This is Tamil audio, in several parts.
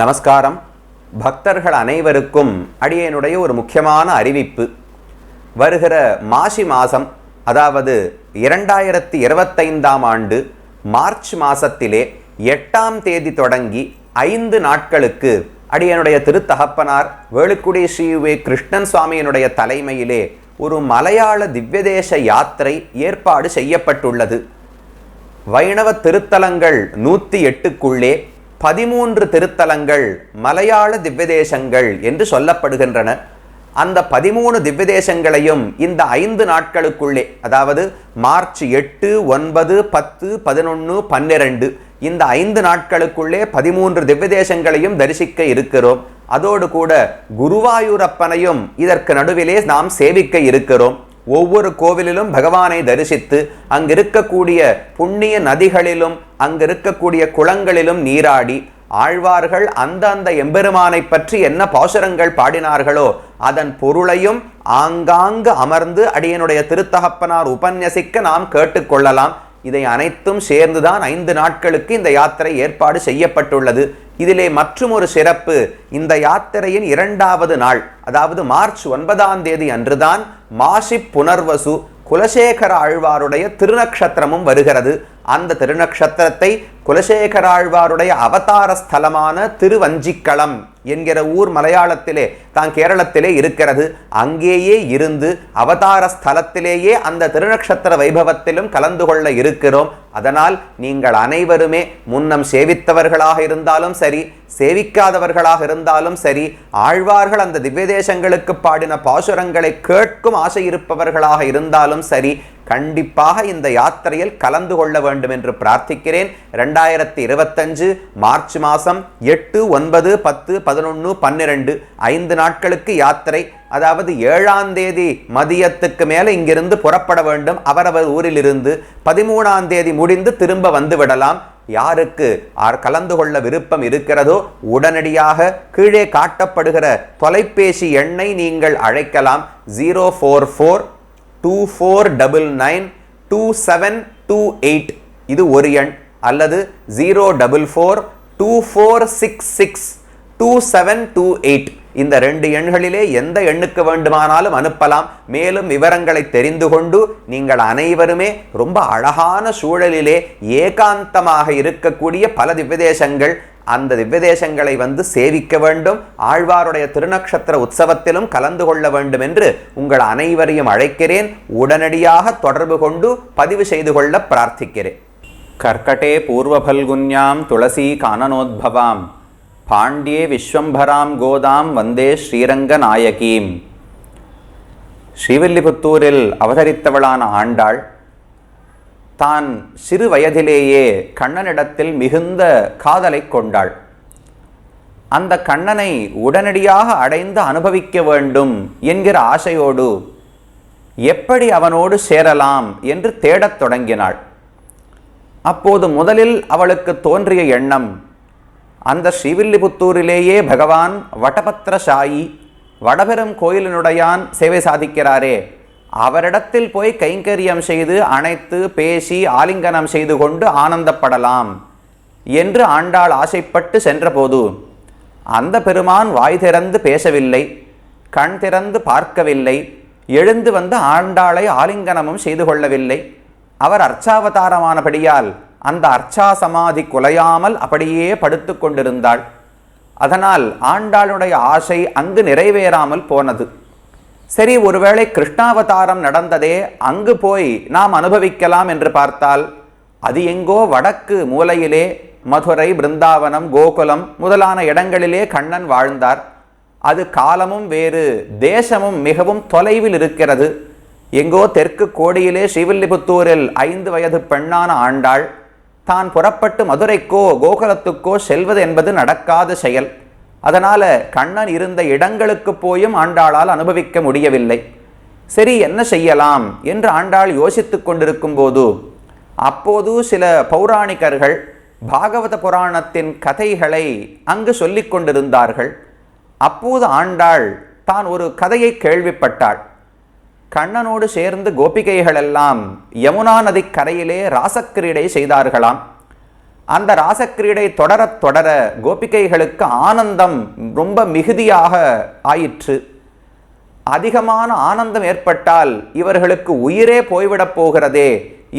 நமஸ்காரம். பக்தர்கள் அனைவருக்கும் அடியனுடைய ஒரு முக்கியமான அறிவிப்பு. வருகிற மாசி மாதம் அதாவது இரண்டாயிரத்தி இருபத்தைந்தாம் ஆண்டு மார்ச் மாசத்திலே எட்டாம் தேதி தொடங்கி ஐந்து நாட்களுக்கு அடியனுடைய திருத்தகப்பனார் வேலுக்குடி ஸ்ரீ வே கிருஷ்ணன் சுவாமியினுடைய தலைமையிலே ஒரு மலையாள திவ்யதேச யாத்திரை ஏற்பாடு செய்யப்பட்டுள்ளது. வைணவ திருத்தலங்கள் நூற்றி எட்டுக்குள்ளே பதிமூன்று திருத்தலங்கள் மலையாள திவ்யதேசங்கள் என்று சொல்லப்படுகின்றன. அந்த பதிமூணு திவ்யதேசங்களையும் இந்த ஐந்து நாட்களுக்குள்ளே அதாவது மார்ச் எட்டு ஒன்பது பத்து பதினொன்று பன்னிரண்டு இந்த ஐந்து நாட்களுக்குள்ளே பதிமூன்று திவ்யதேசங்களையும் தரிசிக்க இருக்கிறோம். அதோடு கூட குருவாயூரப்பனையும் இதற்கு நடுவிலே நாம் சேவிக்க இருக்கிறோம். ஒவ்வொரு கோவிலிலும் பகவானை தரிசித்து அங்கிருக்கக்கூடிய புண்ணிய நதிகளிலும் அங்கிருக்கக்கூடிய குளங்களிலும் நீராடி ஆழ்வார்கள் அந்த அந்த எம்பெருமானை பற்றி என்ன பாசுரங்கள் பாடினார்களோ அதன் பொருளையும் ஆங்காங்கு அமர்ந்து அடியனுடைய திருத்தகப்பனார் உபன்யசிக்க நாம் கேட்டுக்கொள்ளலாம். இதை அனைத்தும் சேர்ந்துதான் ஐந்து நாட்களுக்கு இந்த யாத்திரை ஏற்பாடு செய்யப்பட்டுள்ளது. இதிலே மற்றும் ஒரு சிறப்பு இந்த யாத்திரையின் இரண்டாவது நாள் அதாவது மார்ச் ஒன்பதாம் தேதி அன்றுதான் மாசி புனர்வசு குலசேகர ஆழ்வாருடைய திருநக்ஷத்திரமும் வருகிறது. அந்த திருநக்ஷத்திரத்தை குலசேகராழ்வாருடைய அவதார ஸ்தலமான திருவஞ்சிக்களம் என்கிற ஊர் மலையாளத்திலே தான் கேரளத்திலே இருக்கிறது. அங்கேயே இருந்து அவதார ஸ்தலத்திலேயே அந்த திருநக்ஷத்திர வைபவத்திலும் கலந்து கொள்ள இருக்கிறோம். அதனால் நீங்கள் அனைவருமே முன்னம் சேவித்தவர்களாக இருந்தாலும் சரி சேவிக்காதவர்களாக இருந்தாலும் சரி ஆழ்வார்கள் அந்த திவ்யதேசங்களுக்கு பாடின பாசுரங்களை கேட்கும் ஆசை இருப்பவர்களாக இருந்தாலும் சரி கண்டிப்பாக இந்த யாத்திரையில் கலந்து கொள்ள வேண்டும் என்று பிரார்த்திக்கிறேன். ரெண்டாயிரத்தி இருபத்தஞ்சு மார்ச் மாதம் எட்டு ஒன்பது பத்து பதினொன்று பன்னிரெண்டு ஐந்து நாட்களுக்கு யாத்திரை. அதாவது ஏழாம் தேதி மதியத்துக்கு மேலே இங்கிருந்து புறப்பட வேண்டும். அவரவர் ஊரிலிருந்து பதிமூணாம் தேதி முடிந்து திரும்ப வந்து விடலாம். யாருக்கு ஆர் கலந்து கொள்ள விருப்பம் இருக்கிறதோ உடனடியாக கீழே காட்டப்படுகிற தொலைபேசி எண்ணை நீங்கள் அழைக்கலாம். Zero four four two four double nine two seven two eight இது ஒரு எண் அல்லது zero double four two four six six two seven two eight இந்த ரெண்டு எண்களிலே எந்த எண்ணுக்கு வேண்டுமானாலும் அனுப்பலாம். மேலும் விவரங்களை தெரிந்து கொண்டு நீங்கள் அனைவருமே ரொம்ப அழகான சூழலிலே ஏகாந்தமாக இருக்கக்கூடிய பல திவ்யதேசங்கள் அந்த திவ்யதேசங்களை வந்து சேவிக்க வேண்டும். ஆழ்வாருடைய திருநக்ஷத்திர உற்சவத்திலும் கலந்து கொள்ள வேண்டும் என்று உங்கள் அனைவரையும் அழைக்கிறேன். உடனடியாக தொடர்பு கொண்டு பதிவு செய்து கொள்ள பிரார்த்திக்கிறேன். கர்க்கட்டே பூர்வபல்குன்யாம் துளசி கானனோத்பவாம். பாண்டியே விஸ்வம்பராம் கோதாம் வந்தே ஸ்ரீரங்க நாயகீம் ஸ்ரீவில்லிபுத்தூரில் அவதரித்தவளான ஆண்டாள் தான் சிறு வயதிலேயே கண்ணனிடத்தில் மிகுந்த காதலை கொண்டாள். அந்த கண்ணனை உடனடியாக அடைந்து அனுபவிக்க வேண்டும் என்கிற ஆசையோடு எப்படி அவனோடு சேரலாம் என்று தேடத் தொடங்கினாள். அப்போது முதலில் அவளுக்கு தோன்றிய எண்ணம் அந்த ஸ்ரீவில்லிபுத்தூரிலேயே பகவான் வடபத்திரசாயி வடபெரும் கோயிலினுடையான் சேவை சாதிக்கிறாரே அவரிடத்தில் போய் கைங்கரியம் செய்து அணைத்து பேசி ஆலிங்கனம் செய்து கொண்டு ஆனந்தப்படலாம் என்று ஆண்டாள் ஆசைப்பட்டு சென்றபோது அந்த பெருமான் வாய் திறந்து பேசவில்லை கண் திறந்து பார்க்கவில்லை எழுந்து வந்து ஆண்டாளை ஆலிங்கனமும் செய்து கொள்ளவில்லை. அவர் அர்ச்சாவதாரமானபடியால் அந்த அர்ச்சா சமாதி குலையாமல் அப்படியே படுத்து கொண்டிருந்தாள். அதனால் ஆண்டாளுடைய ஆசை அங்கு நிறைவேறாமல் போனது. சரி ஒருவேளை கிருஷ்ணாவதாரம் நடந்ததே அங்கு போய் நாம் அனுபவிக்கலாம் என்று பார்த்தால் அது எங்கோ வடக்கு மூலையிலே மதுரை பிருந்தாவனம் கோகுலம் முதலான இடங்களிலே கண்ணன் வாழ்ந்தார். அது காலமும் வேறு தேசமும் மிகவும் தொலைவில் இருக்கிறது. எங்கோ தெற்கு கோடியிலே ஸ்ரீவில்லிபுத்தூரில் ஐந்து வயது பெண்ணான ஆண்டாள். தான் புறப்பட்டு மதுரைக்கோ கோகுலத்துக்கோ செல்வது என்பது நடக்காத செயல். அதனால் கண்ணன் இருந்த இடங்களுக்கு போயும் ஆண்டாளால் அனுபவிக்க முடியவில்லை. சரி என்ன செய்யலாம்? என்று ஆண்டாள் யோசித்து கொண்டிருக்கும் போது அப்போது சில பௌராணிகர்கள் பாகவத புராணத்தின் கதைகளை அங்கு சொல்லிக் கொண்டிருந்தார்கள். அப்போது ஆண்டாள் தான் ஒரு கதையை கேள்விப்பட்டாள். கண்ணனோடு சேர்ந்து கோபிகைகளெல்லாம் யமுனா நதிக்கரையிலே ராசக்கிரீடை செய்தார்களாம். அந்த ராசக்கிரீடை தொடரத் தொடர கோபிகைகளுக்கு ஆனந்தம் ரொம்ப மிகுதியாக ஆயிற்று. அதிகமான ஆனந்தம் ஏற்பட்டால் இவர்களுக்கு உயிரே போய்விடப் போகிறதே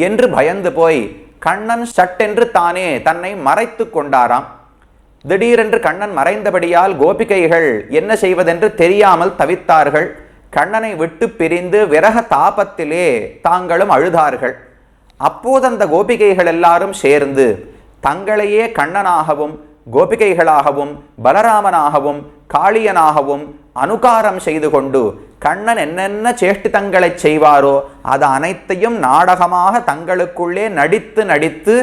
என்று பயந்து போய் கண்ணன் சட்டென்று தானே தன்னை மறைத்து கொண்டாராம். திடீரென்று கண்ணன் மறைந்தபடியால் கோபிகைகள் என்ன செய்வதென்று தெரியாமல் தவித்தார்கள். கண்ணனை விட்டு பிரிந்து விரக தாபத்திலே தாங்களும் அழுதார்கள். அப்போது அந்த கோபிகைகள் எல்லாரும் சேர்ந்து தங்களையே கண்ணனாகவும் கோபிகைகளாகவும் பலராமனாகவும் காளியனாகவும் அனுகாரம் செய்து கொண்டு கண்ணன் என்னென்ன சேஷ்டிதங்களை செய்வாரோ அது அனைத்தையும் நாடகமாக தங்களுக்குள்ளே நடித்து நடித்து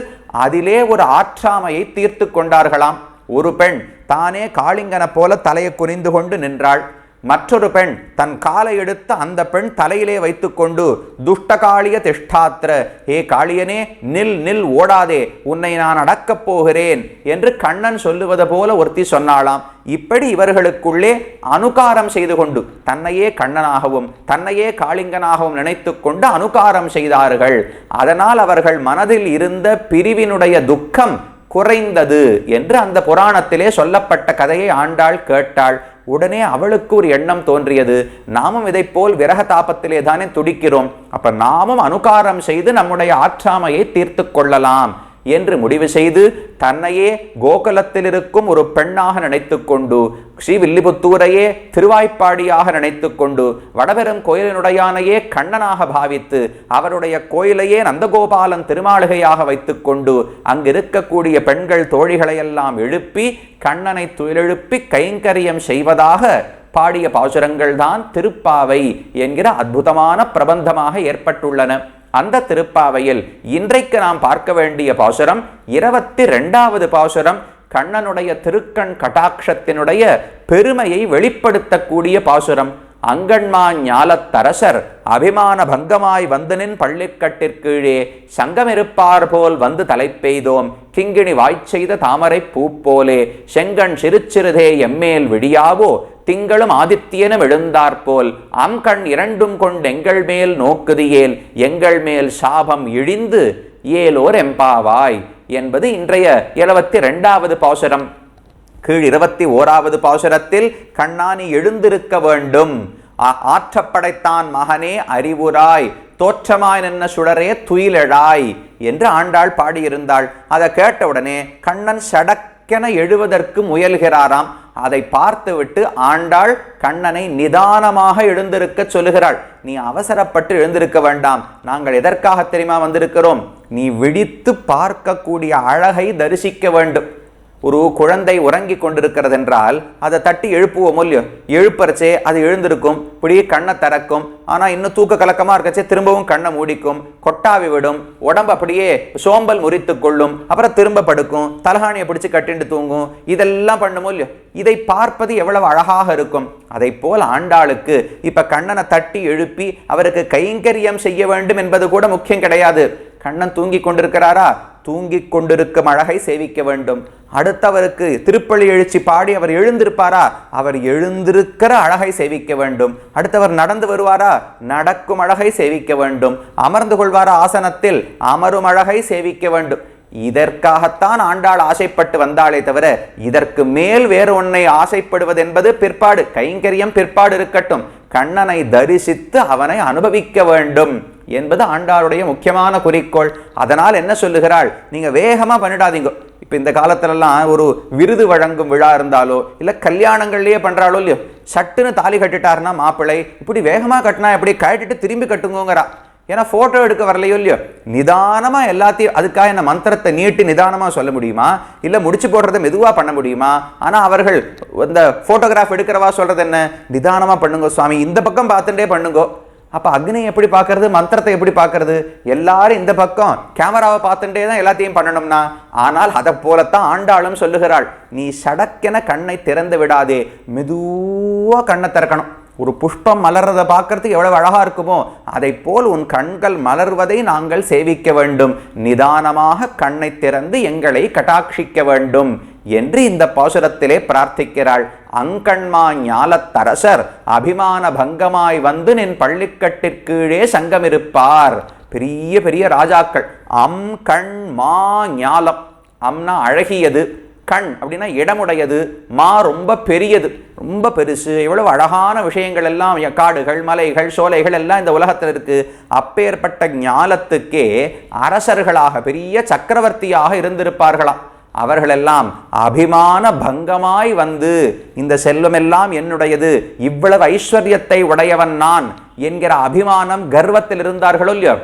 அதிலே ஒரு ஆற்றாமையை தீர்த்து கொண்டார்களாம். ஒரு பெண் தானே காளிங்கனை போல தலையை குனிந்து கொண்டு நின்றாள். மற்றொரு பெண் தன் காலை எடுத்து அந்த பெண் தலையிலே வைத்துக்கொண்டு துஷ்டகாளிய திஷ்டாத்திர ஏ காளியனே நில் நில் ஓடாதே உன்னை நான் அடக்கப் போகிறேன் என்று கண்ணன் சொல்லுவது போல ஒருத்தி சொன்னாளாம். இப்படி இவர்களுக்குள்ளே அனுகாரம் செய்து கொண்டு தன்னையே கண்ணனாகவும் தன்னையே காளிங்கனாகவும் நினைத்து கொண்டு அனுகாரம் செய்தார்கள். அதனால் அவர்கள் மனதில் இருந்த பிரிவினுடைய துக்கம் குறைந்தது என்று அந்த புராணத்திலே சொல்லப்பட்ட கதையை ஆண்டாள் கேட்டாள். உடனே அவளுக்கு ஒரு எண்ணம் தோன்றியது. நாமும் இதை போல் விரக தாபத்திலே தானே துடிக்கிறோம். அப்ப நாமும் அனுகாரம் செய்து நம்முடைய ஆற்றாமையை தீர்த்து கொள்ளலாம். என்று முடிவு செய்து தன்னையே கோகுலத்தில் இருக்கும் ஒரு பெண்ணாக நினைத்துக்கொண்டு ஸ்ரீவில்லிபுத்தூரையே திருவாய்ப்பாடியாக நினைத்துக்கொண்டு வடபெரும் கோயிலினுடையானையே கண்ணனாக பாவித்து அவருடைய கோயிலையே நந்தகோபாலன் திருமாளிகையாக வைத்துக்கொண்டு அங்கிருக்கக்கூடிய பெண்கள் தோழிகளையெல்லாம் எழுப்பி கண்ணனை துயிலெழுப்பி கைங்கரியம் செய்வதாக பாடிய பாசுரங்கள் தான் திருப்பாவை என்கிற அற்புதமான பிரபந்தமாக ஏற்பட்டுள்ளன. அந்த திருப்பாவையில் இன்றைக்கு நாம் பார்க்க வேண்டிய பாசுரம் இருபத்தி ரெண்டாவது பாசுரம் கண்ணனுடைய திருக்கண் கட்டாட்சத்தினுடைய பெருமையை வெளிப்படுத்தக்கூடிய பாசுரம். அங்கண்மா ஞாலத்தரசர் அபிமான பங்கமாய் வந்தனின் பள்ளிக்கட்டிற்கீழே சங்கமிருப்பார் போல் வந்து தலைப்பெய்தோம் கிங்கிணி வாய்ச்செய்த தாமரை பூ போலே செங்கண் சிறுச்சிறுதே எம்மேல் விடியாவோ? திங்களும் ஆதித்யனும் எழுந்தாற்போல் அம் கண் இரண்டும் கொண்டெங்கள் மேல் நோக்குதியேல் எங்கள் மேல் சாபம் இழிந்து ஏலோர் எம்பாவாய். என்பது இன்றைய எழுபத்தி ரெண்டாவது பாசுரம். கீழ் இருபத்தி ஓராவது பாசுரத்தில் கண்ணானி எழுந்திருக்க வேண்டும். ஆ- ஆற்றப்படைத்தான் மகனே அறிவுராய். தோற்றமாய் நின்ன சுடரே துயிலெழாய். என்று ஆண்டாள் பாடியிருந்தாள். அதை கேட்டவுடனே கண்ணன் சடக்கென எழுவதற்கு முயல்கிறாராம். அதை பார்த்துவிட்டு ஆண்டாள் கண்ணனை நிதானமாக எழுந்திருக்க சொல்லுகிறாள். நீ அவசரப்பட்டு எழுந்திருக்க வேண்டாம். நாங்கள் எதற்காக தெரியுமா வந்திருக்கிறோம்? நீ விழித்து பார்க்கக்கூடிய அழகை தரிசிக்க வேண்டும். ஒரு குழந்தை உறங்கி கொண்டிருக்கிறது என்றால் அதை தட்டி எழுப்புவோம் இல்லையோ? எழுப்பறச்சே அது எழுந்திருக்கும் இப்படி கண்ணை திறக்கும். ஆனால் இன்னும் தூக்க கலக்கமாக இருக்கச்சே திரும்பவும் கண்ணை மூடிக்கும் கொட்டாவி விடும் உடம்பு அப்படியே சோம்பல் முறித்து கொள்ளும் அப்புறம் திரும்ப படுக்கும் தலகாணியை பிடிச்சி கட்டிண்டு தூங்கும். இதெல்லாம் பண்ணுமோ இல்லையோ? இதை பார்ப்பது எவ்வளவு அழகாக இருக்கும். அதை போல் ஆண்டாளுக்கு இப்போ கண்ணனை தட்டி எழுப்பி அவருக்கு கைங்கரியம் செய்ய வேண்டும் என்பது கூட முக்கியம் கிடையாது. கண்ணன் தூங்கி கொண்டிருக்கிறாரா? தூங்கிக் கொண்டிருக்கும் அழகை சேவிக்க வேண்டும். அடுத்தவருக்கு திருப்பள்ளி எழுச்சி பாடி அவர் எழுந்திருப்பாரா? அவர் எழுந்திருக்கிற அழகை சேவிக்க வேண்டும். அடுத்தவர் நடந்து வருவாரா? நடக்கும் அழகை சேவிக்க வேண்டும். அமர்ந்து கொள்வாரா ஆசனத்தில்? அமரும் அழகை சேவிக்க வேண்டும். இதற்காகத்தான் ஆண்டாள் ஆசைப்பட்டு வந்தாளே தவிர இதற்கு மேல் வேறு ஒன்றை ஆசைப்படுவது என்பது பிற்பாடு கைங்கரியம் பிற்பாடு இருக்கட்டும். கண்ணனை தரிசித்து அவனை அனுபவிக்க வேண்டும். என்பது ஆண்டாளுடைய முக்கியமான குறிக்கோள். அதனால் என்ன சொல்லுகிறாள்? நீங்கள் வேகமாக பண்ணிடாதீங்க. இப்போ இந்த காலத்திலலாம் ஒரு விருது வழங்கும் விழா இருந்தாலோ இல்லை கல்யாணங்கள்லேயே பண்ணுறாளோ இல்லையோ சட்டுன்னு தாலி கட்டிட்டாருன்னா மாப்பிள்ளை இப்படி வேகமாக கட்டினா எப்படி கட்டிட்டு திரும்பி கட்டுங்கிறா ஏன்னா ஃபோட்டோ எடுக்க வரலையோ இல்லையோ நிதானமாக எல்லாத்தையும் அதுக்காக என்ன மந்திரத்தை நீட்டி நிதானமாக சொல்ல முடியுமா? இல்லை முடிச்சு போடுறத மெதுவாக பண்ண முடியுமா? ஆனால் அவர்கள் இந்த ஃபோட்டோகிராஃப் எடுக்கிறவா சொல்கிறது என்ன? நிதானமாக பண்ணுங்க சுவாமி. இந்த பக்கம் பார்த்துட்டே பண்ணுங்க. அப்போ அக்னி எப்படி பார்க்கறது மந்திரத்தை எப்படி பார்க்கறது? எல்லாரும் இந்த பக்கம் கேமராவை பார்த்துட்டே தான் எல்லாத்தையும் பண்ணணும்னா ஆனால் அதை போலத்தான் ஆண்டாளும் சொல்லுகிறாள் நீ சடக்கென கண்ணை திறந்து விடாதே மெதுவாக கண்ணை திறக்கணும். ஒரு புஷ்பம் மலர்றதை பார்க்கறதுக்கு எவ்வளவு அழகாக இருக்குமோ அதை போல் உன் கண்கள் மலர்வதை நாங்கள் சேவிக்க வேண்டும். நிதானமாக கண்ணை திறந்து எங்களை கட்டாட்சிக்க வேண்டும். என்று இந்த பாசுரத்திலே பிரார்த்திக்கிறாள். அங்கண்மா ஞாலத்தரசர் அபிமான பங்கமாய் வந்து நின் பள்ளிக்கட்டிற்கீழே சங்கமிருப்பார். பெரிய பெரிய ராஜாக்கள். அம் கண் மா ஞாலம். அம்னா அழகியது. கண் அப்படின்னா இடமுடையது. மா ரொம்ப பெரியது. ரொம்ப பெருசு. எவ்வளவு அழகான விஷயங்கள் எல்லாம் காடுகள் மலைகள் சோலைகள் எல்லாம் இந்த உலகத்தில் இருக்கு. அப்பேற்பட்ட ஞாலத்துக்கே அரசர்களாக பெரிய சக்கரவர்த்தியாக இருந்திருப்பார்களாம். அவர்களெல்லாம் அபிமான பங்கமாய் வந்து இந்த செல்வமெல்லாம் என்னுடையது இவ்வளவு ஐஸ்வர்யத்தை உடையவன் நான் என்கிற அபிமானம் கர்வத்தில் இருந்தார்களோ இல்லையோ?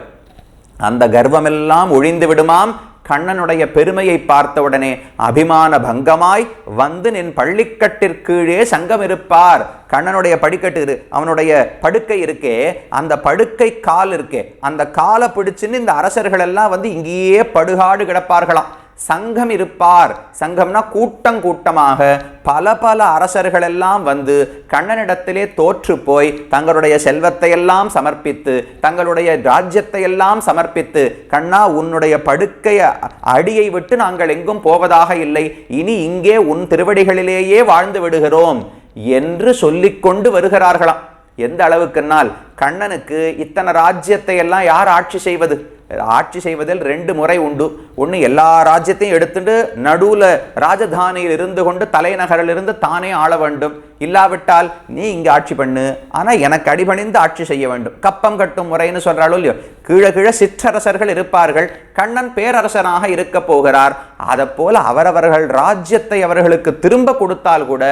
அந்த கர்வமெல்லாம் ஒழிந்து விடுமாம். கண்ணனுடைய பெருமையை பார்த்தவுடனே அபிமான பங்கமாய் வந்து நின் பள்ளிக்கட்டிற்கீழே சங்கம் இருப்பார். கண்ணனுடைய படிக்கட்டு இரு அவனுடைய படுக்கை இருக்கே அந்த படுக்கை கால் இருக்கே அந்த காலை பிடிச்சுன்னு இந்த அரசர்கள் எல்லாம் வந்து இங்கேயே படுகாடு கிடப்பார்களாம். சங்கம் இருப்பார். சங்கம்னா கூட்டம் கூட்டமாக பல பல அரசர்கள் எல்லாம் வந்து கண்ணனிடத்திலே தோற்று போய் தங்களுடைய செல்வத்தை எல்லாம் சமர்ப்பித்து தங்களுடைய ராஜ்யத்தை எல்லாம் சமர்ப்பித்து கண்ணா உன்னுடைய படுக்கைய அடியை விட்டு நாங்கள் எங்கும் போவதாக இல்லை. இனி இங்கே உன் திருவடிகளிலேயே வாழ்ந்து விடுகிறோம் என்று சொல்லிக்கொண்டு வருகிறார்களாம். எந்த அளவுக்குன்னால் கண்ணனுக்கு இத்தனை ராஜ்யத்தை எல்லாம் யார் ஆட்சி செய்வது? ஆட்சி செய்வதில் ரெண்டு முறை உண்டு. ஒன்று எல்லா ராஜ்யத்தையும் எடுத்துட்டு நடுவில் ராஜதானியில் இருந்து கொண்டு தலைநகரிலிருந்து தானே ஆள வேண்டும். இல்லாவிட்டால் நீ இங்கே ஆட்சி பண்ணு. ஆனால் எனக்கு அடிபணிந்து ஆட்சி செய்ய வேண்டும். கப்பம் கட்டும் முறைன்னு சொல்கிறாலும் இல்லையோ? கீழே கீழே சிற்றரசர்கள் இருப்பார்கள். கண்ணன் பேரரசனாக இருக்க போகிறார். அதை போல அவரவர்கள் ராஜ்யத்தை அவர்களுக்கு திரும்ப கொடுத்தால் கூட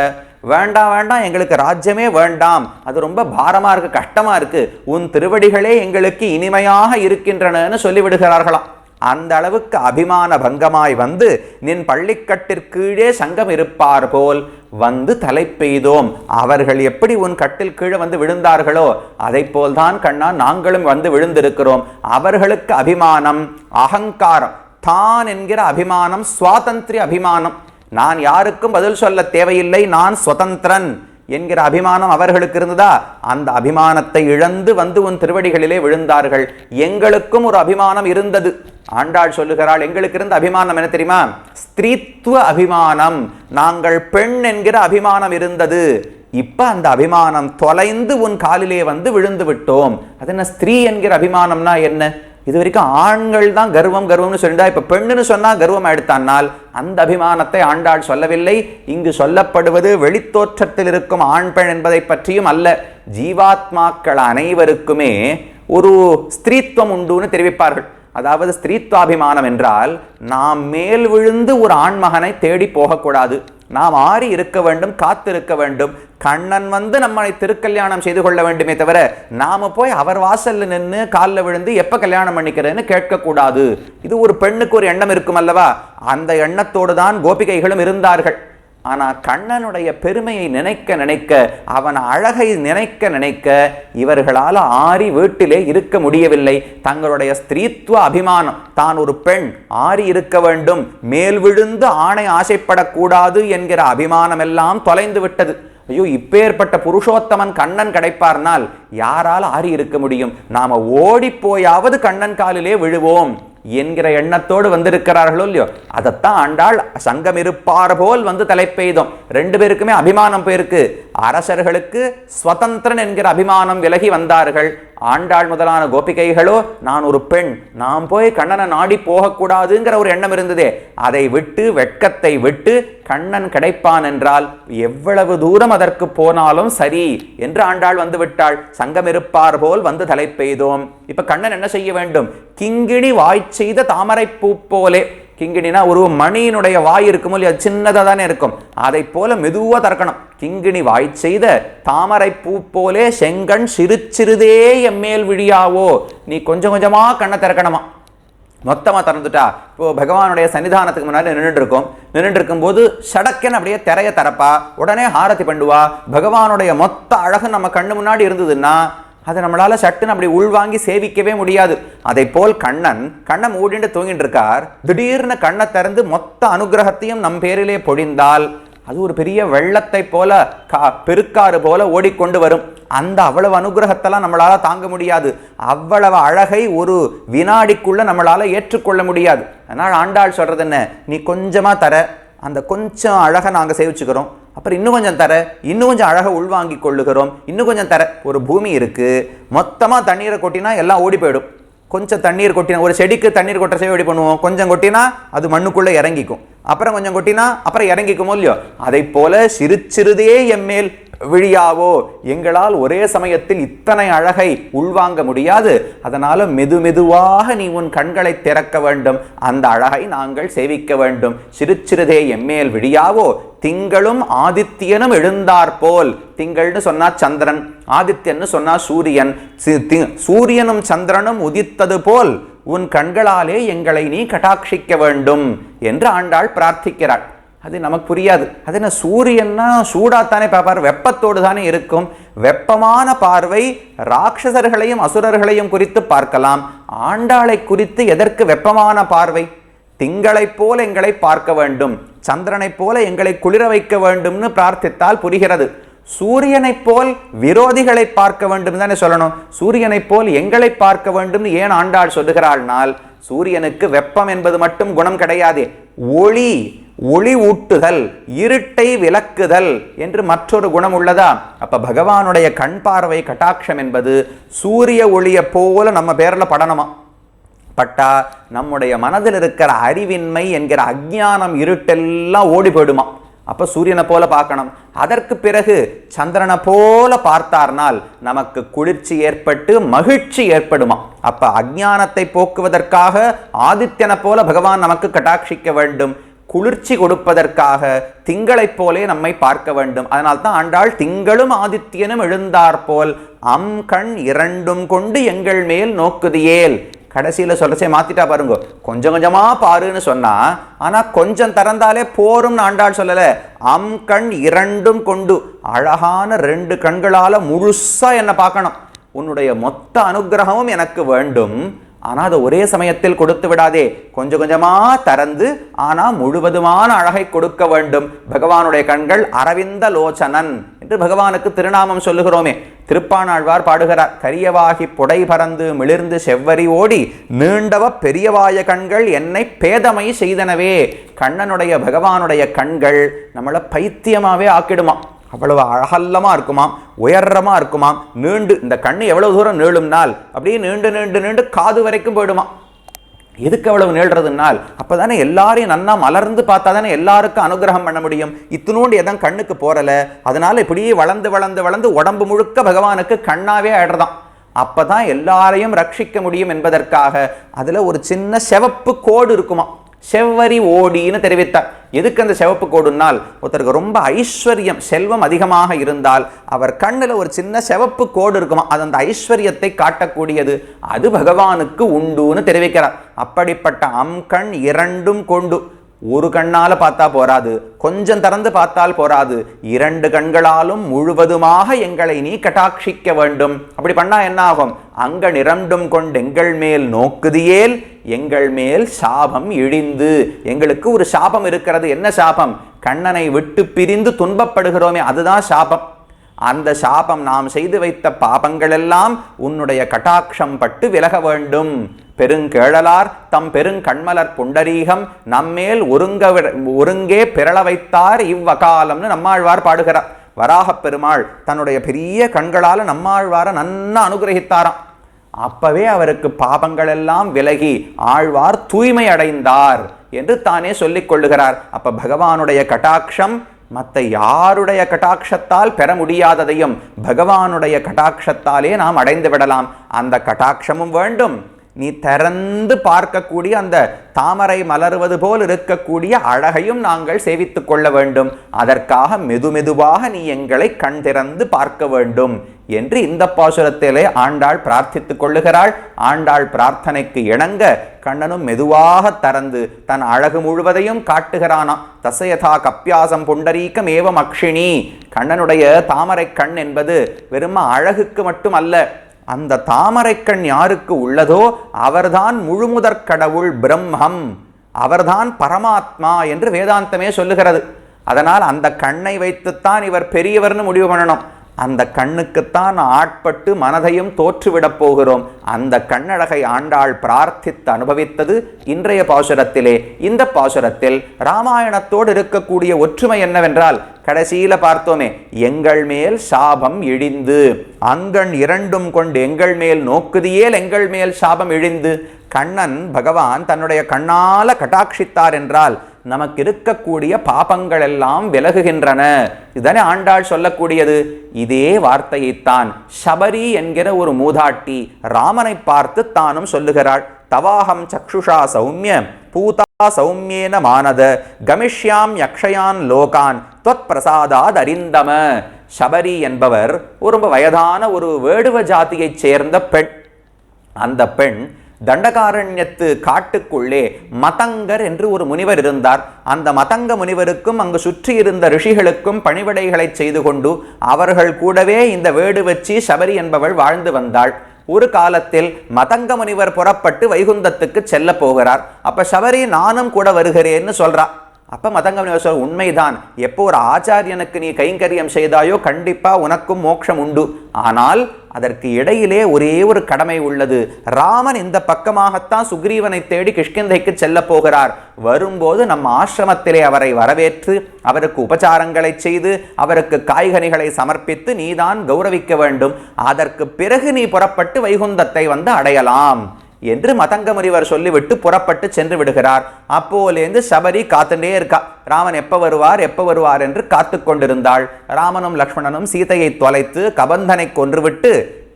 வேண்டாம் வேண்டாம் எங்களுக்கு ராஜ்யமே வேண்டாம். அது ரொம்ப பாரமாக இருக்கு கஷ்டமாக இருக்கு. உன் திருவடிகளே எங்களுக்கு இனிமையாக இருக்கின்றனன்னு சொல்லிவிடுகிறார்களாம். அந்த அளவுக்கு அபிமான பங்கமாய் வந்து நின் பள்ளிக்கட்டிற்கீழே சங்கம் இருப்பார் போல் வந்து தலை பெய்தோம். அவர்கள் எப்படி உன் கட்டில் கீழே வந்து விழுந்தார்களோ அதை போல்தான் கண்ணா நாங்களும் வந்து விழுந்திருக்கிறோம். அவர்களுக்கு அபிமானம் அகங்காரம் தான் என்கிற அபிமானம் சுவாதந்திரிய அபிமானம். நான் யாருக்கும் பதில் சொல்ல தேவையில்லை நான் சுதந்திரன் என்கிற அபிமானம் அவர்களுக்கு இருந்ததா? அந்த அபிமானத்தை இழந்து வந்து உன் திருவடிகளிலே விழுந்தார்கள். எங்களுக்கும் ஒரு அபிமானம் இருந்தது. ஆண்டாள் சொல்லுகிறாள் எங்களுக்கு இருந்த அபிமானம் என்ன தெரியுமா? ஸ்திரீத்துவ அபிமானம். நாங்கள் பெண் என்கிற அபிமானம் இருந்தது. இப்ப அந்த அபிமானம் தொலைந்து உன் காலிலே வந்து விழுந்து விட்டோம். அது என்ன ஸ்திரீ என்கிற அபிமானம்னா என்ன? இது வரைக்கும் ஆண்கள் தான் கர்வம் கர்வம்னு சொல்லிட்டா இப்போ பெண்ணுன்னு சொன்னால் கர்வம் எடுத்தானால் அந்த அபிமானத்தை ஆண்டாள் சொல்லவில்லை. இங்கு சொல்லப்படுவது வெளித்தோற்றத்தில் இருக்கும் ஆண் பெண் என்பதை பற்றியும் அல்ல. ஜீவாத்மாக்கள் அனைவருக்குமே ஒரு ஸ்திரீத்துவம் உண்டுன்னு தெரிவிப்பார்கள். அதாவது ஸ்திரீத்வாபிமானம் என்றால் நாம் மேல் விழுந்து ஒரு ஆண்மகனை தேடி போகக்கூடாது. நாம் ஆறி இருக்க வேண்டும் காத்திருக்க வேண்டும். கண்ணன் வந்து நம்மளை திருக்கல்யாணம் செய்து கொள்ள வேண்டுமே தவிர நாம போய் அவர் வாசல்ல நின்று காலில் விழுந்து எப்போ கல்யாணம் பண்ணிக்கிறேன்னு கேட்கக்கூடாது. இது ஒரு பெண்ணுக்கு ஒரு எண்ணம் இருக்கும் அல்லவா? அந்த எண்ணத்தோடு தான் கோபிகைகளும் இருந்தார்கள். ஆனால் கண்ணனுடைய பெருமையை நினைக்க நினைக்க அவன் அழகை நினைக்க நினைக்க இவர்களால் ஆரி வீட்டிலே இருக்க முடியவில்லை. தங்களுடைய ஸ்திரீத்துவ அபிமானம் தான் ஒரு பெண் ஆரி இருக்க வேண்டும். மேல் விழுந்து ஆணை ஆசைப்படக்கூடாது என்கிற அபிமானம் எல்லாம் தொலைந்து விட்டது. ஐயோ இப்பேற்பட்ட புருஷோத்தமன் கண்ணன் கிடைப்பார்னால் யாரால் ஆறி இருக்க முடியும்? நாம ஓடிப்போயாவது கண்ணன் காலிலே விழுவோம். என்கிற எண்ணத்தோடு வந்திருக்கிறார்களோ இல்லையோ அதைத்தான் ஆண்டாள் சங்கம் இருப்பார் போல் வந்து தலை பெய்தோம் ரெண்டு பேருக்குமே அபிமானம் போயிருக்கு. அரசர்களுக்கு ஸ்வதந்திரன் என்கிற அபிமானம் விலகி வந்தார்கள். ஆண்டாள் முதலான கோபிகைகளோ நான் ஒரு பெண் நாம் போய் கண்ணனை நாடி போகக்கூடாதுங்கிற ஒரு எண்ணம் இருந்ததே. அதை விட்டு வெட்கத்தை விட்டு கண்ணன் கிடைப்பான் என்றால் எவ்வளவு தூரம் அதற்கு போனாலும் சரி என்று ஆண்டாள் வந்து விட்டாள் சங்கம் இருப்பார் போல் வந்து தலை பெய்தோம் இப்ப கண்ணன் என்ன செய்ய வேண்டும்? கிங்கிணி வாய் செய்த தாமரை பூ போலே கிங்கிணினா ஒரு மணியினுடைய வாய் இருக்குமோ இல்லையா சின்னதாக தானே இருக்கும். அதை போல மெதுவாக திறக்கணும். கிங்கிணி வாய் செய்த தாமரை பூ போலே செங்கண் சிறு சிறிதே எம்மேல் விழியாவோ? நீ கொஞ்சம் கொஞ்சமாக கண்ணை திறக்கணுமா? மொத்தமாக திறந்துட்டா இப்போ பகவானுடைய சன்னிதானத்துக்கு முன்னாடி நின்றுட்டு இருக்கோம் நின்றுட்டு இருக்கும்போது சடக்கன் அப்படியே திரைய திறப்பா உடனே ஆரத்தி பண்ணுவா. பகவானுடைய மொத்த அழகு நம்ம கண்ணு முன்னாடி இருந்ததுன்னா அதை நம்மளால் சட்டுன்னு அப்படி உள்வாங்கி சேவிக்கவே முடியாது. அதை போல் கண்ணன் கண்ணம் மூடிட்டு தூங்கிட்டு இருக்கார் திடீர்னு கண்ணை திறந்து மொத்த அனுகிரகத்தையும் நம் பேரிலே பொழிந்தால் அது ஒரு பெரிய வெள்ளத்தை போல கா பெருக்காறு போல ஓடிக்கொண்டு வரும். அந்த அவ்வளவு அனுகிரகத்தெல்லாம் நம்மளால் தாங்க முடியாது. அவ்வளவு அழகை ஒரு வினாடிக்குள்ள நம்மளால் ஏற்றுக்கொள்ள முடியாது. அதனால் ஆண்டாள் சொல்கிறது என்ன நீ கொஞ்சமாக தர. அந்த கொஞ்சம் அழகை நாங்கள் சேவிச்சுக்கிறோம். அப்புறம் இன்னும் கொஞ்சம் தர இன்னும் கொஞ்சம் அழகாக உள்வாங்கி கொள்ளுகிறோம். இன்னும் கொஞ்சம் தர ஒரு பூமி இருக்குது மொத்தமாக தண்ணீரை கொட்டினா எல்லாம் ஓடி போயிடும். கொஞ்சம் தண்ணீர் கொட்டினா ஒரு செடிக்கு தண்ணீர் கொட்ட எப்படி பண்ணுவோம். கொஞ்சம் கொட்டினா அது மண்ணுக்குள்ளே இறங்கிக்கும். அப்புறம் கொஞ்சம் கொட்டினா அப்புறம் இறங்கிக்குமோ இல்லையோ? அதை போல சிறு சிறுதே எம்மேல் விழியாவோ? எங்களால் ஒரே சமயத்தில் இத்தனை அழகை உள்வாங்க முடியாது. அதனால மெது மெதுவாக நீ உன் கண்களை திறக்க வேண்டும். அந்த அழகை நாங்கள் சேவிக்க வேண்டும். சிறு எம்மேல் விழியாவோ? திங்களும் ஆதித்யனும் எழுந்தாற்போல் திங்கள்னு சொன்னா சந்திரன் ஆதித்யன்னு சொன்னா சூரியன். சூரியனும் சந்திரனும் உதித்தது போல் உன் கண்களாலே எங்களை நீ கட்டாட்சிக்க வேண்டும் என்று ஆண்டாள் பிரார்த்திக்கிறாள். அது நமக்கு புரியாது. அது என்ன சூரியன்னா சூடாத்தானே பார்ப்பார் வெப்பத்தோடு தானே இருக்கும். வெப்பமான பார்வை ராட்சசர்களையும் அசுரர்களையும் குறித்து பார்க்கலாம். ஆண்டாளை குறித்து எதற்கு வெப்பமான பார்வை? திங்களைப் போல எங்களை பார்க்க வேண்டும். சந்திரனைப் போல எங்களை குளிர வைக்க வேண்டும்னு பிரார்த்தித்தால் புரிகிறது. சூரியனைப் போல் விரோதிகளை பார்க்க வேண்டும் தானே சொல்லணும். சூரியனைப் போல் எங்களை பார்க்க வேண்டும் ஏன் ஆண்டாள் சொல்லுகிறாள்னால் சூரியனுக்கு வெப்பம் என்பது மட்டும் குணம் கிடையாது. ஒளி ஒளி ஊட்டுதல் இருட்டை விளக்குதல் என்று மற்றொரு குணம் உள்ளதா அப்போ பகவானுடைய கண் பார்வை கட்டாட்சம் என்பது சூரிய ஒளியை போல நம்ம பேரில் படணுமா? பட்டா நம்முடைய மனதில் இருக்கிற அறிவின்மை என்கிற அஜ்ஞானம் இருட்டெல்லாம் ஓடி போயிடுமா? அப்போ சூரியனை போல பார்க்கணும். அதற்கு பிறகு சந்திரனை போல பார்த்தார்னால் நமக்கு குளிர்ச்சி ஏற்பட்டு மகிழ்ச்சி ஏற்படுமா? அப்போ அஜ்ஞானத்தை போக்குவதற்காக ஆதித்யனை போல பகவான் நமக்கு கட்டாட்சிக்க வேண்டும். குளிர்ச்சி கொடுப்பதற்காக திங்களைப் போலே நம்மை பார்க்க வேண்டும். அதனால் தான் ஆண்டாள் திங்களும் ஆதித்யனும் எழுந்தாற்போல் அம் கண் இரண்டும் கொண்டு எங்கள் மேல் நோக்குதியேல் கடைசியில் சொல்லச்சே மாத்திட்டா பாருங்க. கொஞ்சம் கொஞ்சமாக பாருன்னு சொன்னா ஆனால் கொஞ்சம் திறந்தாலே போரும்னு ஆண்டாள் சொல்லலை. அம் கண் இரண்டும் கொண்டு அழகான ரெண்டு கண்களால் முழுசாக என்னை பார்க்கணும். உன்னுடைய மொத்த அனுக்கிரகமும் எனக்கு வேண்டும். ஆனா அதை ஒரே சமயத்தில் கொடுத்து விடாதே. கொஞ்சம் கொஞ்சமா திறந்து ஆனா முழுவதுமான அழகை கொடுக்க வேண்டும். பகவானுடைய கண்கள் அரவிந்த லோச்சனன் என்று பகவானுக்கு திருநாமம் சொல்லுகிறோமே. திருப்பானாழ்வார் பாடுகிறார் கரியவாகி புடை பறந்து மிளிர்ந்து செவ்வரி ஓடி நீண்டவ பெரியவாய கண்கள் என்னை பேதமை செய்தனவே. கண்ணனுடைய பகவானுடைய கண்கள் நம்மளை பைத்தியமாவே ஆக்கிடுமா? அவ்வளவு அழகல்லமாக இருக்குமாம் உயரமாக இருக்குமாம் நீண்டு இந்த கண்ணு எவ்வளவு தூரம் நீளும்னால் அப்படியே நீண்டு நீண்டு நீண்டு காது வரைக்கும் போயிடுமா எதுக்கு அவ்வளவு நீள்றதுனால் அப்பதானே எல்லாரையும் நன்னா மலர்ந்து பார்த்தா தானே எல்லாருக்கும் அனுகிரகம் பண்ண முடியும். இத்தினோண்டு எதன் கண்ணுக்கு போகிறல அதனால் இப்படியே வளர்ந்து வளர்ந்து வளர்ந்து உடம்பு முழுக்க பகவானுக்கு கண்ணாவே ஆடுறதான் அப்போ தான் எல்லாரையும் ரட்சிக்க முடியும் என்பதற்காக அதில் ஒரு சின்ன செவப்பு கோடு இருக்குமா செவ்வரி ஓடின்னு தெரிவித்தார். எதுக்கு அந்த சிவப்பு கோடுனால் ஒருத்தருக்கு ரொம்ப ஐஸ்வர்யம் செல்வம் அதிகமாக இருந்தால் அவர் கண்ணில் ஒரு சின்ன சிவப்பு கோடு இருக்குமா அது அந்த ஐஸ்வர்யத்தை காட்டக்கூடியது. அது பகவானுக்கு உண்டுன்னு தெரிவிக்கிறார். அப்படிப்பட்ட அம் கண் இரண்டும் கொண்டு ஒரு கண்ணால் பார்த்தா போராது கொஞ்சம் திறந்து பார்த்தால் போராது. இரண்டு கண்களாலும் முழுவதுமாக எங்களை நீ கட்டாட்சிக்க வேண்டும். அப்படி பண்ணா என்ன ஆகும்? அங்க நிரண்டும் கொண்டு எங்கள் மேல் நோக்குதியேல் எங்கள் மேல் சாபம் இழிந்து எங்களுக்கு ஒரு சாபம் இருக்கிறது. என்ன சாபம்? கண்ணனை விட்டு பிரிந்து துன்பப்படுகிறோமே அதுதான் சாபம். அந்த சாபம் நாம் செய்து வைத்த பாபங்களெல்லாம் உன்னுடைய கட்டாட்சம் பட்டு விலக வேண்டும். பெருங்கேழலார் தம் பெருங்கண்மலர் புண்டரீகம் நம்மேல் ஒருங்க ஒருங்கே பிறள வைத்தார் இவ்வகாலம்னு நம்மாழ்வார் பாடுகிறார். வராகப் பெருமாள் தன்னுடைய பெரிய கண்களால் நம்மாழ்வார நன்னா அனுகிரகித்தாராம். அப்பவே அவருக்கு பாபங்கள் எல்லாம் விலகி ஆழ்வார் தூய்மை அடைந்தார் என்று தானே சொல்லிக் கொள்ளுகிறார். அப்ப பகவானுடைய கட்டாட்சம் மற்ற யாருடைய கட்டாட்சத்தால் பெற முடியாததையும் பகவானுடைய கட்டாட்சத்தாலே நாம் அடைந்து விடலாம். அந்த கட்டாட்சமும் வேண்டும். நீ திறந்து பார்க்கக்கூடிய அந்த தாமரை மலருவது போல் இருக்கக்கூடிய அழகையும் நாங்கள் சேவித்து கொள்ள வேண்டும். அதற்காக மெதுமெதுவாக நீ எங்களை கண் திறந்து பார்க்க வேண்டும் என்று இந்த பாசுரத்திலே ஆண்டாள் பிரார்த்தித்து கொள்ளுகிறாள். ஆண்டாள் பிரார்த்தனைக்கு இணங்க கண்ணனும் மெதுவாக திறந்து தன் அழகு முழுவதையும் காட்டுகிறானாம் தசயதா கப்பியாசம் புண்டரீக்கம் ஏவம் அக்ஷினி கண்ணனுடைய தாமரை கண் என்பது வெறும் அழகுக்கு மட்டும் அல்ல அந்த தாமரைக்கண் யாருக்கு உள்ளதோ அவர்தான் முழுமுதற் கடவுள் பிரம்மம். அவர்தான் பரமாத்மா என்று வேதாந்தமே சொல்லுகிறது. அதனால் அந்த கண்ணை வைத்துத்தான் இவர் பெரியவர்னு முடிவு பண்ணணும். அந்த கண்ணுக்குத்தான் ஆட்பட்டு மனதையும் தோற்றுவிடப் போகிறோம். அந்த கண்ணழகை ஆண்டாள் பிரார்த்தித்து அனுபவித்தது இன்றைய பாசுரத்திலே. இந்த பாசுரத்தில் ராமாயணத்தோடு இருக்கக்கூடிய ஒற்றுமை என்னவென்றால் கடைசியில் பார்த்தோமே எங்கள் மேல் சாபம் இழிந்து. அங்கண் இரண்டும் கொண்டு எங்கள் மேல் நோக்குதியேல் எங்கள் மேல் சாபம் இழிந்து. கண்ணன் பகவான் தன்னுடைய கண்ணால கட்டாட்சித்தார் என்றால் நமக்கு இருக்கக்கூடிய பாபங்கள் எல்லாம் விலகுகின்றன. இதுதானே ஆண்டாள் சொல்லக்கூடியது? இதே வார்த்தையைத்தான் சபரி என்கிற ஒரு மூதாட்டி ராமனை பார்த்து தானும் சொல்லுகிறாள். தவாஹம் சக்ஷுஷா சௌமிய பூதா சௌமியேன மானத கமிஷ்யாம் யக்ஷயான் லோகான் தொத் பிரசாதாத் அறிந்தம சபரி என்பவர் ஒரு ரொம்ப வயதான ஒரு வேடுவ ஜாதியைச் சேர்ந்த பெண். அந்த பெண் தண்டகாரண்யத்து காட்டுக்குள்ளே மதங்கர் என்று ஒரு முனிவர் இருந்தார். அந்த மதங்க முனிவருக்கும் அங்கு சுற்றி இருந்த ரிஷிகளுக்கும் பணிவிடைகளை செய்து கொண்டு அவர்கள் கூடவே இந்த வேடு வச்சு சபரி என்பவள் வாழ்ந்து வந்தாள். ஒரு காலத்தில் மதங்க முனிவர் புறப்பட்டு வைகுந்தத்துக்கு செல்ல போகிறார். அப்ப சபரி நானும் கூட வருகிறேன்னு சொல்றா. அப்போ மதங்க சொல்ற உண்மைதான். எப்போ ஒரு ஆச்சாரியனுக்கு நீ கைங்கரியம் செய்தாயோ கண்டிப்பாக உனக்கும் மோட்சம் உண்டு. ஆனால் அதற்கு இடையிலே ஒரே ஒரு கடமை உள்ளது. ராமன் இந்த பக்கமாகத்தான் சுக்ரீவனை தேடி கிஷ்கிந்தைக்கு செல்ல போகிறார். வரும்போது நம்ம ஆசிரமத்திலே அவரை வரவேற்று அவருக்கு உபச்சாரங்களை செய்து அவருக்கு காய்கனிகளை சமர்ப்பித்து நீதான் கௌரவிக்க வேண்டும். அதற்கு பிறகு நீ புறப்பட்டு வைகுந்தத்தை வந்து அடையலாம். என்று மதங்க முனிவர் சொல்லிவிட்டு புறப்பட்டு சென்று விடுகிறார். அப்போலேருந்து சபரி காத்துட்டே இருக்கா. ராமன் எப்ப வருவார் எப்போ வருவார் என்று காத்து கொண்டிருந்தாள். ராமனும் லக்ஷ்மணனும் சீதையை தொலைத்து கபந்தனை கொன்றுவிட்டு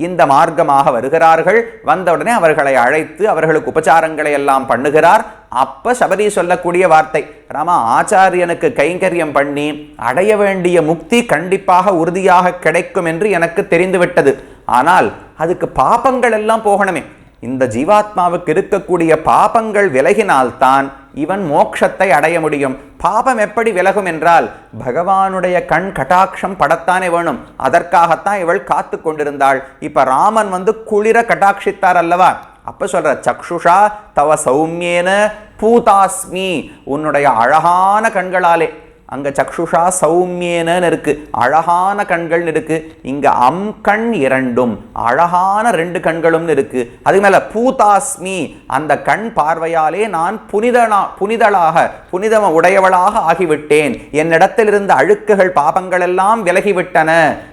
இந்த மார்க்கமாக வருகிறார்கள். வந்தவுடனே அவர்களை அழைத்து அவர்களுக்கு உபச்சாரங்களை எல்லாம் பண்ணுகிறார். அப்ப சபரி சொல்லக்கூடிய வார்த்தை ராமா ஆச்சாரியனுக்கு கைங்கரியம் பண்ணி அடைய வேண்டிய முக்தி கண்டிப்பாக உறுதியாக கிடைக்கும் என்று எனக்கு தெரிந்துவிட்டது. ஆனால் அதுக்கு பாபங்கள் எல்லாம் போகணுமே. இந்த ஜீவாத்மாவுக்கு இருக்கக்கூடிய பாபங்கள் விலகினால்தான் இவன் மோட்சத்தை அடைய முடியும். பாபம் எப்படி விலகும் என்றால் பகவானுடைய கண் கட்டாட்சம் படத்தானே வேணும். அதற்காகத்தான் இவள் காத்து கொண்டிருந்தாள். இப்ப ராமன் வந்து குளிர கட்டாட்சித்தார் அல்லவா? அப்ப சொல்ற சக்ஷுஷா தவ சௌமியேன பூதாஸ்மி. உன்னுடைய அழகான கண்களாலே. அங்கே சக்ஷுஷா சௌமியேனன்னு இருக்கு அழகான கண்கள்னு இருக்குது இங்கே அம் கண் இரண்டும். அழகான ரெண்டு கண்களும்னு இருக்குது அதுக்கு மேலே பூதாஸ்மி. அந்த கண் பார்வையாலே நான் புனிதனா புனிதளாக புனிதம உடையவளாக ஆகிவிட்டேன். என்னிடத்திலிருந்து அழுக்குகள் பாபங்கள் எல்லாம் விலகிவிட்டன.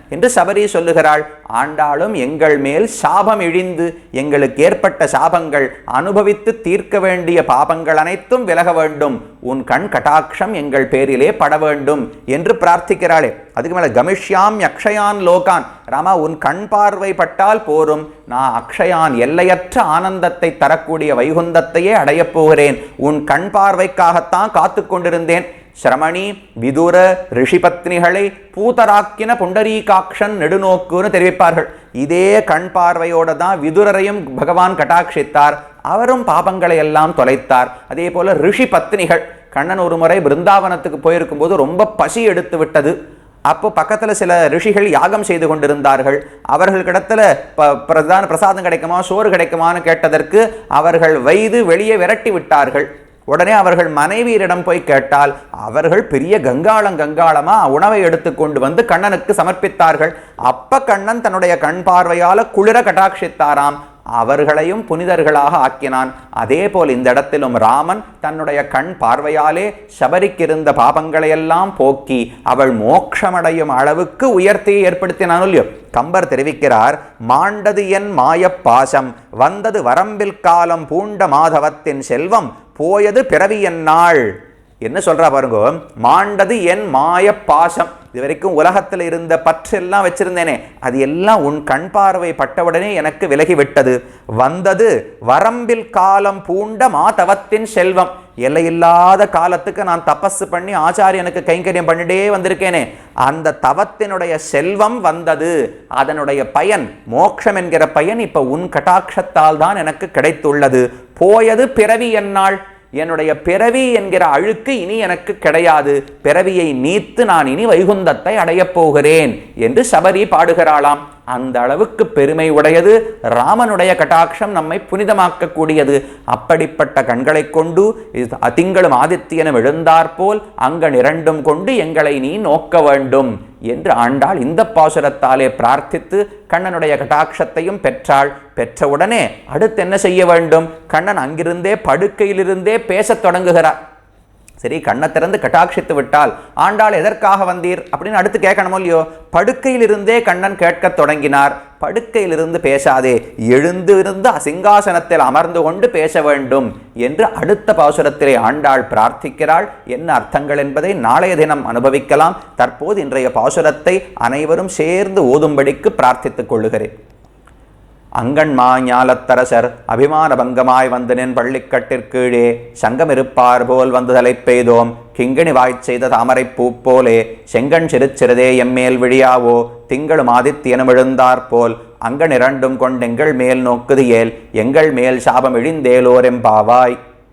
என்று சபரி சொல்லுகிறாள். ஆண்டாளும் எங்கள் மேல் சாபம் இழிந்து எங்களுக்கு ஏற்பட்ட சாபங்கள் அனுபவித்து தீர்க்க வேண்டிய பாபங்கள் அனைத்தும் விலக வேண்டும். உன் கண் கட்டாட்சம் எங்கள் பேரிலே பட வேண்டும் என்று பிரார்த்திக்கிறாளே. அதுக்கு மேலே கமிஷ்யாம் அக்ஷயான் லோகான். ராமா உன் கண் பார்வை பட்டால் போரும். நான் அக்ஷயான் எல்லையற்ற ஆனந்தத்தை தரக்கூடிய வைகுந்தத்தையே அடையப் போகிறேன். உன் கண் பார்வைக்காகத்தான் காத்து கொண்டிருந்தேன். சிரமணி விதுர ரிஷிபத்னிகளை பூதராக்கின புண்டரீகாக்ஷன் நெடுநோக்குன்னு தெரிவிப்பார்கள். இதே கண் பார்வையோடு தான் விதுரரையும் பகவான் கட்டாட்சித்தார். அவரும் பாபங்களை எல்லாம் தொலைத்தார். அதே போல ரிஷி பத்னிகள் கண்ணன் ஒரு முறை பிருந்தாவனத்துக்கு போயிருக்கும்போது ரொம்ப பசி எடுத்து விட்டது. அப்போ பக்கத்தில் சில ரிஷிகள் யாகம் செய்து கொண்டிருந்தார்கள். அவர்களிடத்துல ப பிரதான பிரசாதம் கிடைக்குமா சோறு கிடைக்குமான்னு கேட்டதற்கு அவர்கள் வைது வெளியே விரட்டி விட்டார்கள். உடனே அவர்கள் மனைவியரிடம் போய் கேட்டால் அவர்கள் பெரிய கங்காளம் கங்காளமா? உணவை எடுத்துக்கொண்டு வந்து கண்ணனுக்கு சமர்ப்பித்தார்கள். அப்ப கண்ணன் தன்னுடைய கண் பார்வையால குளிர கட்டாட்சித்தாராம். அவர்களையும் புனிதர்களாக ஆக்கினான். அதே போல் இந்த இடத்திலும் ராமன் தன்னுடைய கண் பார்வையாலே சபரிக்கிருந்த பாபங்களையெல்லாம் போக்கி அவள் மோட்சமடையும் அளவுக்கு உயர்த்தியை ஏற்படுத்தினான் இல்லையோ? கம்பர் தெரிவிக்கிறார் மாண்டது என் மாயப்பாசம் வந்தது வரம்பில் காலம் பூண்ட மாதவத்தின் செல்வம். போயது பிறவி என் நாள். என்ன சொல்றா பாருங்க? மாண்டது என் மாய பாசம். இது வரைக்கும் உலகத்தில் இருந்த பற்றெல்லாம் வச்சிருந்தேனே. அது எல்லாம் உன் கண் பார்வை பட்டவுடனே எனக்கு விலகி விட்டது. வந்தது வரம்பில் காலம் பூண்ட மாதவத்தின் செல்வம். எல்லையில்லாத காலத்துக்கு நான் தபஸ் பண்ணி ஆச்சாரியனுக்கு கைங்கரியம் பண்ணிட்டே வந்திருக்கேனே. அந்த தவத்தினுடைய செல்வம் வந்தது. அதனுடைய பயன் மோட்சம் என்கிற பயன் இப்ப உன் கட்டாட்சத்தால் தான் எனக்கு கிடைத்துள்ளது. போயது பிறவி என்னாள் என்னுடைய பிறவி என்கிற அழுக்கு இனி எனக்கு கிடையாது. பிறவியை நீத்து நான் இனி வைகுந்தத்தை அடையப் போகிறேன் என்று சபரி பாடுகிறாளாம். அந்த அளவுக்கு பெருமை உடையது. ராமனுடைய கட்டாட்சம் நம்மை புனிதமாக்கக்கூடியது. அப்படிப்பட்ட கண்களை கொண்டு திங்களும் ஆதித்யனும் எழுந்தாற்போல் அங்கன் இரண்டும் கொண்டு எங்களை நீ நோக்க வேண்டும். என்று ஆண்டாள் இந்த பாசுரத்தாலே பிரார்த்தித்து கண்ணனுடைய கட்டாட்சத்தையும் பெற்றாள். பெற்றவுடனே அடுத்து என்ன செய்ய வேண்டும்? கண்ணன் அங்கிருந்தே படுக்கையிலிருந்தே பேசத் தொடங்குகிறார். சரி கண்ணை திறந்து கட்டாட்சித்து விட்டால் ஆண்டாள் எதற்காக வந்தீர் அப்படின்னு அடுத்து கேட்கணுமோ இல்லையோ? படுக்கையிலிருந்தே கண்ணன் கேட்கத் தொடங்கினார். படுக்கையிலிருந்து பேசாதே எழுந்து இருந்து சிங்காசனத்தில் அமர்ந்து கொண்டு பேச வேண்டும் என்று அடுத்த பாசுரத்திலே ஆண்டாள் பிரார்த்திக்கிறாள். என்ன அர்த்தங்கள் என்பதை நாளைய தினம் அனுபவிக்கலாம். தற்போது இன்றைய பாசுரத்தை அனைவரும் சேர்ந்து ஓதும்படிக்கு பிரார்த்தித்துக் கொள்ளுகிறேன். அங்கண்மா ஞாலத்தரசர் அபிமான பங்கமாய் வந்து நின் பள்ளிக்கட்டிற்கீழே சங்கமிருப்பார் போல் வந்து தலை பெய்தோம். கிங்கிணி வாய்ச் செய்த தாமரை பூப்போலே செங்கண் சிறுச்சிறதே எம்மேல் விழியாவோ. திங்களும் ஆதித்யனும் எழுந்தார் போல் அங்கன் இரண்டும் கொண்டெங்கள் மேல் நோக்குது ஏல். எங்கள் மேல் சாபம் இழிந்தேலோரெம்பாவாய்